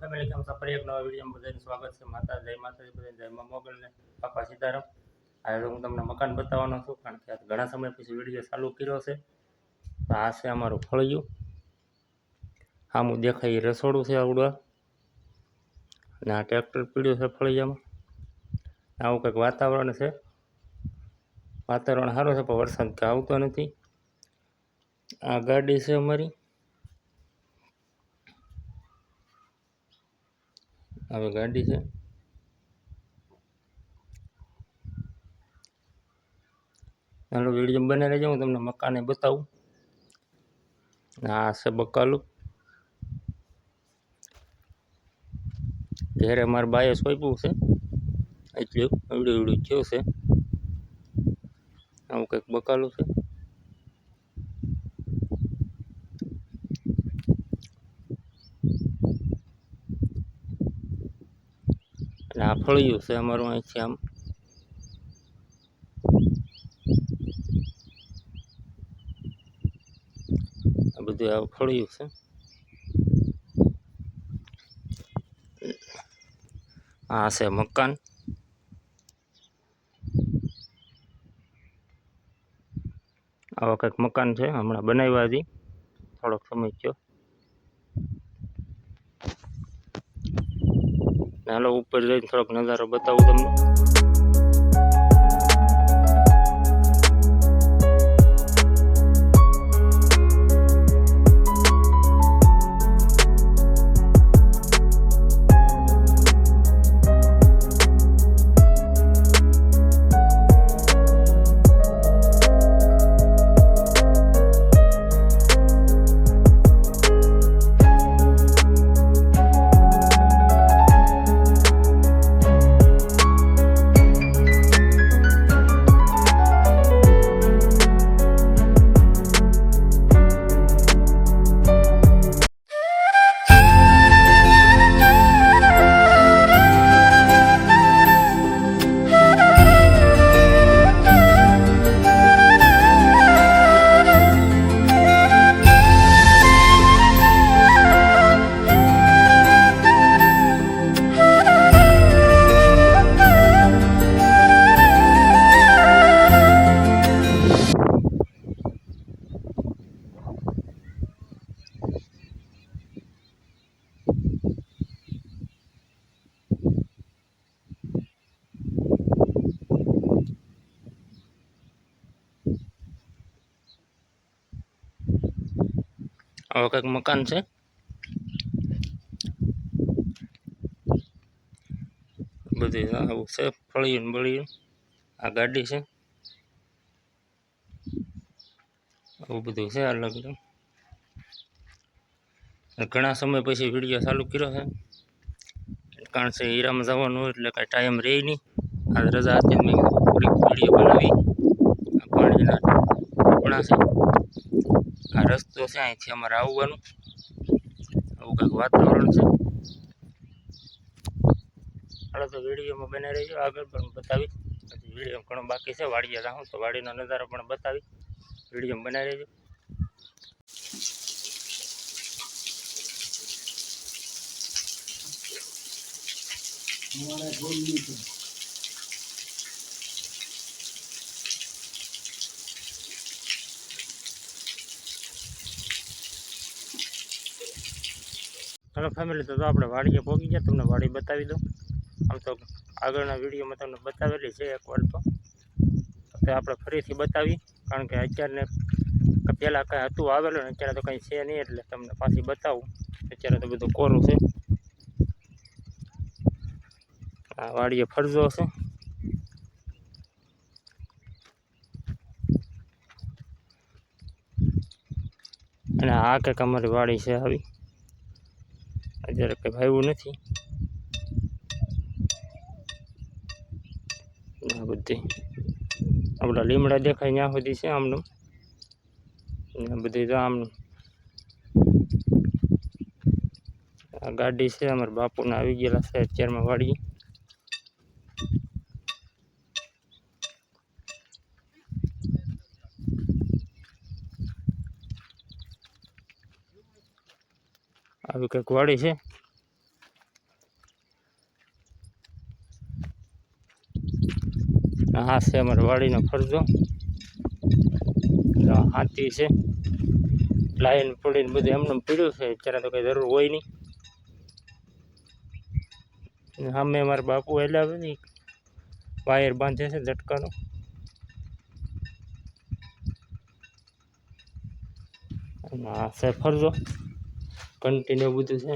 Family કેમ છો ફરી એક નવા વિડીયોમાં બધાને સ્વાગત છે. માતા, જય માતાજી, બધાને જય મા મોગલને. બાપા સીતારામ. આજે હું તમને મકાન બતાવવાનો છું, કારણ કે ઘણા સમય પછી વીડિયો ચાલુ કર્યો છે. તો આ છે અમારું ફળિયું. આમું દેખાય રસોડું છે આવડવા. અને આ ટ્રેક્ટર પીડ્યું છે ફળિયામાં. આવું કંઈક વાતાવરણ છે. વાતાવરણ સારું છે, પણ વરસાદ કે આવતો નથી. આ ગાડી છે અમારી. આવી ગાડી છે. ચાલો વીડિયો બને રહેજો હું તમને મકાને બતાવું. આ છે બકાલું. ઘેરે મારા બાએ સોંપ્યું છે. એટલે એવડું એવડું થયું છે. આવું કંઈક બકાલું છે. અને આ ફળિયું છે અમારું અહીંથી આમ. આ બધું આ ફળિયું છે. આ છે મકાન. આવા કંઈક મકાન છે હમણાં બનાવ્યા હતી થોડોક સમય થયો. હાલો ઉપર જઈને થોડોક નજારો બતાવું તમને. આવા કંઈક મકાન છે. બધી આવું છે, ફળિયું બળિયું. આ ગાડી છે. આવું બધું છે અલગ અલગ ઘણા સમય પછી વીડિયો ચાલુ કર્યો છે. કારણ છે હીરામાં જવાનું હોય એટલે કાંઈ ટાઈમ રહે નહીં. આજ રજા હતી મેં વીડિયો બનાવી. પાણીના ઘણા છે. આ રસ્તો છે? અહીંથી અમારે આવવાનું. આવું કંઈક વાતાવરણ છે. હાલો, તો વિડીયોમાં બને રહેજો આગળ પણ બતાવી પછી વીડિયો ઘણો બાકી છે. વાડીએ રાહું તો વાડીનો નજારો પણ બતાવી વીડિયો બનાવી રહેજો. હેલો ફેમિલી તો આપણે વાડીએ પહોંચી ગયા, તમને વાડી બતાવી દઉં. આમ તો આગળના વિડીયોમાં તમને બતાવેલી છે એકવાર તો. આપણે ફરીથી બતાવી, કારણ કે અત્યારને પહેલાં કાંઈ હતું આવેલું ને અત્યારે તો કંઈ છે નહીં એટલે તમને પાછી બતાવું. અત્યારે તો બધું કોરું છે. આ વાડીએ ફરજો છે. અને આ કંઈક અમારી વાડી છે આવી. અત્યારે કંઈ ભાવ્યું નથી. આ બધી. આપણા લીમડા દેખાય ત્યાં સુધી છે આમનું. આ બધી તો આમનું આ ગાડી છે, અમારા બાપુને આવી ગયેલા છે, અત્યારમાં વાડીએ. આવી કંઈક વાળી છે. હા છે અમારે વાડીનો ફરજો. હાથી છે. લાઈન પડીને બધું એમને પીડ્યું છે. અત્યારે તો કંઈ જરૂર હોય નહીં. સામે મારા બાપુ એટલે નહીં વાયર બાંધે છે ઝટકાનો. હા સર ફરજો. કન્ટિન્યુ બધું છે.